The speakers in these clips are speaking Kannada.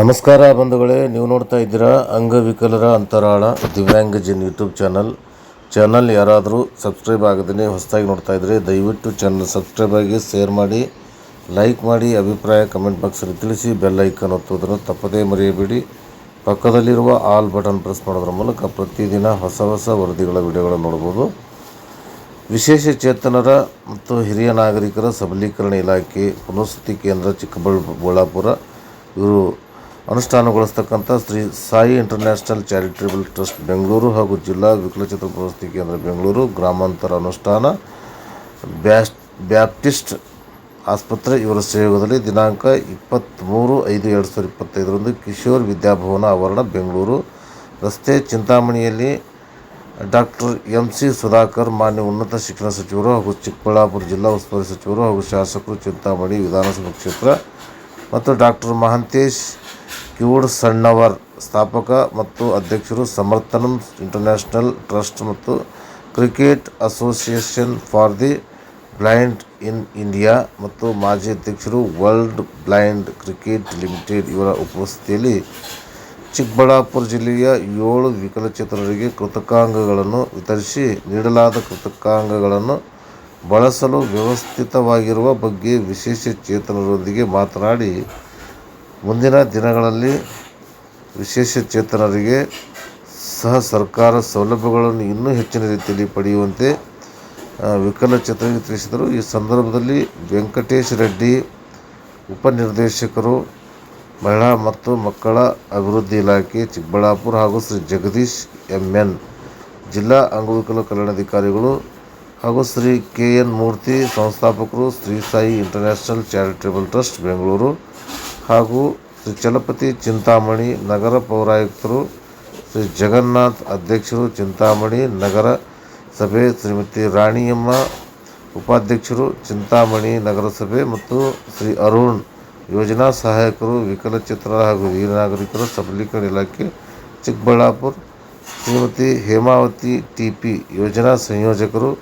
ನಮಸ್ಕಾರ ಬಂಧುಗಳೇ, ನೀವು ನೋಡ್ತಾ ಇದ್ದೀರಾ ಅಂಗವಿಕಲರ ಅಂತರಾಳ ದಿವ್ಯಾಂಗಜನ್ ಯೂಟ್ಯೂಬ್ ಚಾನಲ್. ಚಾನಲ್ ಯಾರಾದರೂ ಸಬ್ಸ್ಕ್ರೈಬ್ ಆಗದೇ ಹೊಸದಾಗಿ ನೋಡ್ತಾ ಇದ್ದರೆ ದಯವಿಟ್ಟು ಚಾನಲ್ ಸಬ್ಸ್ಕ್ರೈಬ್ ಆಗಿ ಶೇರ್ ಮಾಡಿ, ಲೈಕ್ ಮಾಡಿ, ಅಭಿಪ್ರಾಯ ಕಮೆಂಟ್ ಬಾಕ್ಸಲ್ಲಿ ತಿಳಿಸಿ, ಬೆಲ್ ಐಕನ್ ಒತ್ತುವುದನ್ನು ತಪ್ಪದೇ ಮರೆಯಬೇಡಿ. ಪಕ್ಕದಲ್ಲಿರುವ ಆಲ್ ಬಟನ್ ಪ್ರೆಸ್ ಮಾಡೋದ್ರ ಮೂಲಕ ಪ್ರತಿದಿನ ಹೊಸ ಹೊಸ ವರದಿಗಳ ವಿಡಿಯೋಗಳನ್ನು ನೋಡ್ಬೋದು. ವಿಶೇಷ ಚೇತನರ ಮತ್ತು ಹಿರಿಯ ನಾಗರಿಕರ ಸಬಲೀಕರಣ ಇಲಾಖೆ ಪುನರ್ವಸತಿ ಕೇಂದ್ರ ಚಿಕ್ಕಬಳ್ಳಾಪುರ. ಇವರು ಅನುಷ್ಠಾನಗೊಳಿಸ್ತಕ್ಕಂಥ Shri Sai International Charitable Trust Bengaluru ಹಾಗೂ ಜಿಲ್ಲಾ ವಿಕಲಚೇತನ ಪ್ರಶಸ್ತಿ ಕೇಂದ್ರ ಬೆಂಗಳೂರು ಗ್ರಾಮಾಂತರ ಅನುಷ್ಠಾನ. ಬ್ಯಾಪ್ಟಿಸ್ಟ್ ಆಸ್ಪತ್ರೆ ಇವರ ಸಹಯೋಗದಲ್ಲಿ ದಿನಾಂಕ ಇಪ್ಪತ್ತ್ಮೂರು ಐದು ಎರಡು ಸಾವಿರದ ಇಪ್ಪತ್ತೈದರಂದು ಕಿಶೋರ್ ವಿದ್ಯಾಭವನ ಆವರಣ ಬೆಂಗಳೂರು. ರಸ್ತೆ ಚಿಂತಾಮಣಿಯಲ್ಲಿ ಡಾಕ್ಟರ್ ಎಂ ಸಿ ಸುಧಾಕರ್, ಮಾನ್ಯ ಉನ್ನತ ಶಿಕ್ಷಣ ಸಚಿವರು ಹಾಗೂ ಚಿಕ್ಕಬಳ್ಳಾಪುರ ಜಿಲ್ಲಾ ಉಸ್ತುವಾರಿ ಸಚಿವರು ಹಾಗೂ ಶಾಸಕರು ಚಿಂತಾಮಣಿ ವಿಧಾನಸಭಾ ಕ್ಷೇತ್ರ ಮತ್ತು ಡಾಕ್ಟರ್ ಮಹಾಂತೇಶ್ ಕಿವುಡ್ ಸಣ್ಣವರ್ ಸ್ಥಾಪಕ ಮತ್ತು ಅಧ್ಯಕ್ಷರು ಸಮರ್ಥನಂ ಇಂಟರ್ನ್ಯಾಷನಲ್ ಟ್ರಸ್ಟ್ ಮತ್ತು cricket association for the blind in India ಮತ್ತು ಮಾಜಿ ಅಧ್ಯಕ್ಷರು ವರ್ಲ್ಡ್ ಬ್ಲೈಂಡ್ ಕ್ರಿಕೆಟ್ ಲಿಮಿಟೆಡ್ ಇವರ ಉಪಸ್ಥಿತಿಯಲ್ಲಿ ಚಿಕ್ಕಬಳ್ಳಾಪುರ ಜಿಲ್ಲೆಯ ಏಳು ವಿಕಲಚೇತನರಿಗೆ ಕೃತಕಾಂಗಗಳನ್ನು ವಿತರಿಸಿ ನೀಡಲಾದ ಕೃತಕಾಂಗಗಳನ್ನು ಬಳಸಲು ವ್ಯವಸ್ಥಿತವಾಗಿರುವ ಬಗ್ಗೆ ವಿಶೇಷ ಚೇತನರೊಂದಿಗೆ ಮಾತನಾಡಿ ಮುಂದಿನ ದಿನಗಳಲ್ಲಿ ವಿಶೇಷ ಚೇತನರಿಗೆ ಸಹ ಸರ್ಕಾರ ಸೌಲಭ್ಯಗಳನ್ನು ಇನ್ನೂ ಹೆಚ್ಚಿನ ರೀತಿಯಲ್ಲಿ ಪಡೆಯುವಂತೆ ವಿಕಲಚೇತನರಿಗೆ ತಿಳಿಸಿದರು. ಈ ಸಂದರ್ಭದಲ್ಲಿ ವೆಂಕಟೇಶ್ ರೆಡ್ಡಿ, ಉಪನಿರ್ದೇಶಕರು, ಮಹಿಳಾ ಮತ್ತು ಮಕ್ಕಳ ಅಭಿವೃದ್ಧಿ ಇಲಾಖೆ, ಚಿಕ್ಕಬಳ್ಳಾಪುರ ಹಾಗೂ ಶ್ರೀ ಜಗದೀಶ್ ಎಂಎನ್, ಜಿಲ್ಲಾ ಅಂಗವಿಕಲ ಕಲ್ಯಾಣಾಧಿಕಾರಿಗಳು ಹಾಗೂ Shri K N Murthy, ಸಂಸ್ಥಾಪಕರು Shri Sai International Charitable Trust, Bengaluru. ಹಾಗೂ ಶ್ರೀ ಚಲಪತಿ ಚಿಂತಾಮಣಿ ನಗರ ಪೌರಾಯುಕ್ತರು, ಶ್ರೀ ಜಗನ್ನಾಥ್ ಅಧ್ಯಕ್ಷರು, ಚಿಂತಾಮಣಿ ನಗರ ಸಭೆ ಶ್ರೀಮತಿ ರಾಣಿಯಮ್ಮ ಉಪಾಧ್ಯಕ್ಷರು, ಚಿಂತಾಮಣಿ ನಗರಸಭೆ ಮತ್ತು ಶ್ರೀ ಅರುಣ್ ಯೋಜನಾ ಸಹಾಯಕರು ವಿಕಲಚಿತ್ರ ಹಾಗೂ ಹಿರಿಯ ನಾಗರಿಕರ ಸಬಲೀಕರಣ ಇಲಾಖೆ, ಚಿಕ್ಕಬಳ್ಳಾಪುರ, ಶ್ರೀಮತಿ ಹೇಮಾವತಿ ಟಿ ಪಿ ಯೋಜನಾ ಸಂಯೋಜಕರು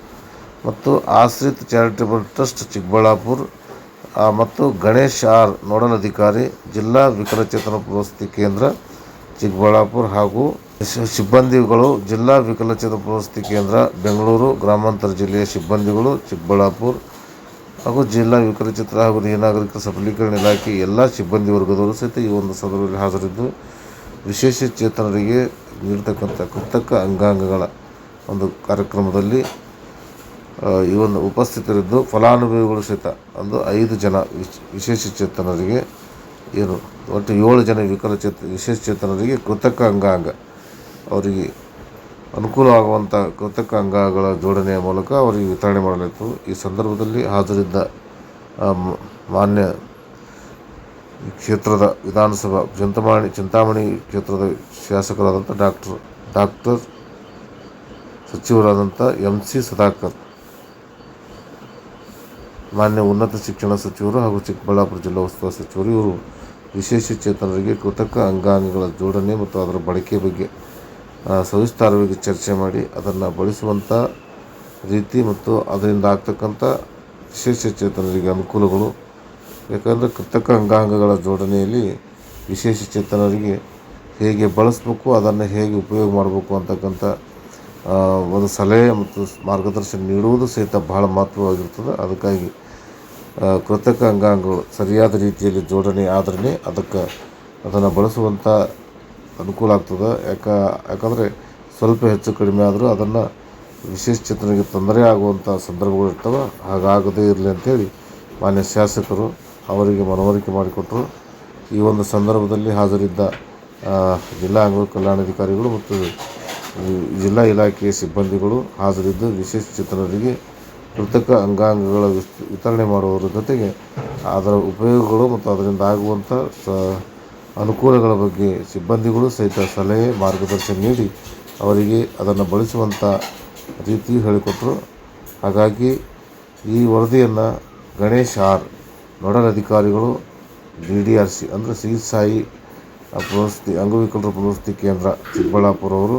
ಮತ್ತು ಆಶ್ರಿತ್ ಚಾರಿಟೇಬಲ್ ಟ್ರಸ್ಟ್, ಚಿಕ್ಕಬಳ್ಳಾಪುರ ಮತ್ತು ಗಣೇಶ್ ಆರ್ ನೋಡಲ್ ಅಧಿಕಾರಿ ಜಿಲ್ಲಾ ವಿಕಲಚೇತನ ಪ್ರವಸ್ತಿ ಕೇಂದ್ರ, ಚಿಕ್ಕಬಳ್ಳಾಪುರ ಹಾಗೂ ಸಿಬ್ಬಂದಿಗಳು, ಜಿಲ್ಲಾ ವಿಕಲಚೇತನ ಪ್ರವಸ್ತಿ ಕೇಂದ್ರ, ಬೆಂಗಳೂರು, ಗ್ರಾಮಾಂತರ ಜಿಲ್ಲೆಯ ಸಿಬ್ಬಂದಿಗಳು, ಚಿಕ್ಕಬಳ್ಳಾಪುರ ಹಾಗೂ ಜಿಲ್ಲಾ ವಿಕಲಚೇತನ ಹಾಗೂ ಹಿರಿಯ ನಾಗರಿಕರ ಸಬಲೀಕರಣ ಇಲಾಖೆ ಎಲ್ಲ ಸಿಬ್ಬಂದಿ ವರ್ಗದವರು ಸಹಿತ ಈ ಒಂದು ಸಂದರ್ಭದಲ್ಲಿ ಹಾಜರಿದ್ದು, ವಿಶೇಷ ಚೇತನರಿಗೆ ನೀಡತಕ್ಕಂಥ ಕೃತಕ ಅಂಗಾಂಗಗಳ ಒಂದು ಕಾರ್ಯಕ್ರಮದಲ್ಲಿ ಈ ಒಂದು ಉಪಸ್ಥಿತರಿದ್ದು ಫಲಾನುಭವಿಗಳು ಸಹಿತ ಒಂದು ಐದು ಜನ ವಿಶೇಷ ಚೇತನರಿಗೆ ಏನು ಒಟ್ಟು ಏಳು ಜನ ವಿಕಲಚೇತ ವಿಶೇಷ ಚೇತನರಿಗೆ ಕೃತಕ ಅಂಗಾಂಗ. ಅವರಿಗೆ ಅನುಕೂಲವಾಗುವಂಥ ಕೃತಕ ಅಂಗಗಳ ಜೋಡಣೆಯ ಮೂಲಕ ಅವರಿಗೆ ವಿತರಣೆ ಮಾಡಲಾಯಿತು. ಈ ಸಂದರ್ಭದಲ್ಲಿ ಹಾಜರಿದ್ದ ಮಾನ್ಯ ಕ್ಷೇತ್ರದ ವಿಧಾನಸಭಾ ಚಿಂತಾಮಣಿ ಚಿಂತಾಮಣಿ ಕ್ಷೇತ್ರದ ಶಾಸಕರಾದಂಥ ಡಾಕ್ಟರ್ ಡಾಕ್ಟರ್ ಸಚಿವರಾದಂಥ ಎಂ ಸಿ ಸುಧಾಕರ್ ಮಾನ್ಯ ಉನ್ನತ ಶಿಕ್ಷಣ ಸಚಿವರು ಹಾಗೂ ಚಿಕ್ಕಬಳ್ಳಾಪುರ ಜಿಲ್ಲಾ ಉಸ್ತುವಾರಿ ಸಚಿವರು, ಇವರು ವಿಶೇಷ ಚೇತನರಿಗೆ ಕೃತಕ ಅಂಗಾಂಗಗಳ ಜೋಡಣೆ ಮತ್ತು ಅದರ ಬಳಕೆ ಬಗ್ಗೆ ಸವಿಸ್ತಾರವಾಗಿ ಚರ್ಚೆ ಮಾಡಿ ಅದನ್ನು ಬಳಸುವಂಥ ರೀತಿ ಮತ್ತು ಅದರಿಂದ ಆಗ್ತಕ್ಕಂಥ ವಿಶೇಷ ಚೇತನರಿಗೆ ಅನುಕೂಲಗಳು. ಯಾಕಂದರೆ ಕೃತಕ ಅಂಗಾಂಗಗಳ ಜೋಡಣೆಯಲ್ಲಿ ವಿಶೇಷ ಚೇತನರಿಗೆ ಹೇಗೆ ಬಳಸಬೇಕು, ಅದನ್ನು ಹೇಗೆ ಉಪಯೋಗ ಮಾಡಬೇಕು ಅಂತಕ್ಕಂಥ ಒಂದು ಸಲಹೆ ಮತ್ತು ಮಾರ್ಗದರ್ಶನ ನೀಡುವುದು ಸಹಿತ ಬಹಳ ಮಹತ್ವವಾಗಿರ್ತದೆ. ಅದಕ್ಕಾಗಿ ಕೃತಕ ಅಂಗಾಂಗಗಳು ಸರಿಯಾದ ರೀತಿಯಲ್ಲಿ ಜೋಡಣೆ ಆದ್ರೇ ಅದಕ್ಕೆ ಅದನ್ನು ಬಳಸುವಂಥ ಅನುಕೂಲ ಆಗ್ತದೆ. ಯಾಕ, ಯಾಕಂದರೆ ಸ್ವಲ್ಪ ಹೆಚ್ಚು ಕಡಿಮೆ ಆದರೂ ಅದನ್ನು ವಿಶೇಷ ಚೇತನರಿಗೆ ತೊಂದರೆ ಆಗುವಂಥ ಸಂದರ್ಭಗಳು ಇರ್ತವೆ. ಹಾಗಾಗದೇ ಇರಲಿ ಅಂಥೇಳಿ ಮಾನ್ಯ ಶಾಸಕರು ಅವರಿಗೆ ಮನವರಿಕೆ ಮಾಡಿಕೊಟ್ಟರು ಈ ಒಂದು ಸಂದರ್ಭದಲ್ಲಿ ಹಾಜರಿದ್ದ ಜಿಲ್ಲಾ ಅಂಗ ಕಲ್ಯಾಣಾಧಿಕಾರಿಗಳು ಮತ್ತು ಜಿಲ್ಲಾ ಇಲಾಖೆಯ ಸಿಬ್ಬಂದಿಗಳು ಹಾಜರಿದ್ದು ವಿಶೇಷ ಚೇತನರಿಗೆ ಕೃತಕ ಅಂಗಾಂಗಗಳ ವಿತರಣೆ ಮಾಡುವುದರ ಜೊತೆಗೆ ಅದರ ಉಪಯೋಗಗಳು ಮತ್ತು ಅದರಿಂದ ಆಗುವಂಥ ಸ, ಅನುಕೂಲಗಳ ಬಗ್ಗೆ ಸಿಬ್ಬಂದಿಗಳು ಸಹಿತ ಸಲಹೆ, ಮಾರ್ಗದರ್ಶನ ನೀಡಿ ಅವರಿಗೆ ಅದನ್ನು ಬಳಸುವಂಥ ರೀತಿ ಹೇಳಿಕೊಟ್ಟರು ಹಾಗಾಗಿ ಈ ವರದಿಯನ್ನು ಗಣೇಶ್ ಆರ್ ನೋಡಲ್ ಅಧಿಕಾರಿಗಳು, ಡಿ ಡಿ ಆರ್ ಸಿ ಅಂದರೆ ಶ್ರೀ ಸಾಯಿ ಪುನರ್ವಸತಿ ಅಂಗವಿಕಲರ ಪುನರ್ವಸತಿ ಕೇಂದ್ರ ಚಿಕ್ಕಬಳ್ಳಾಪುರ ಅವರು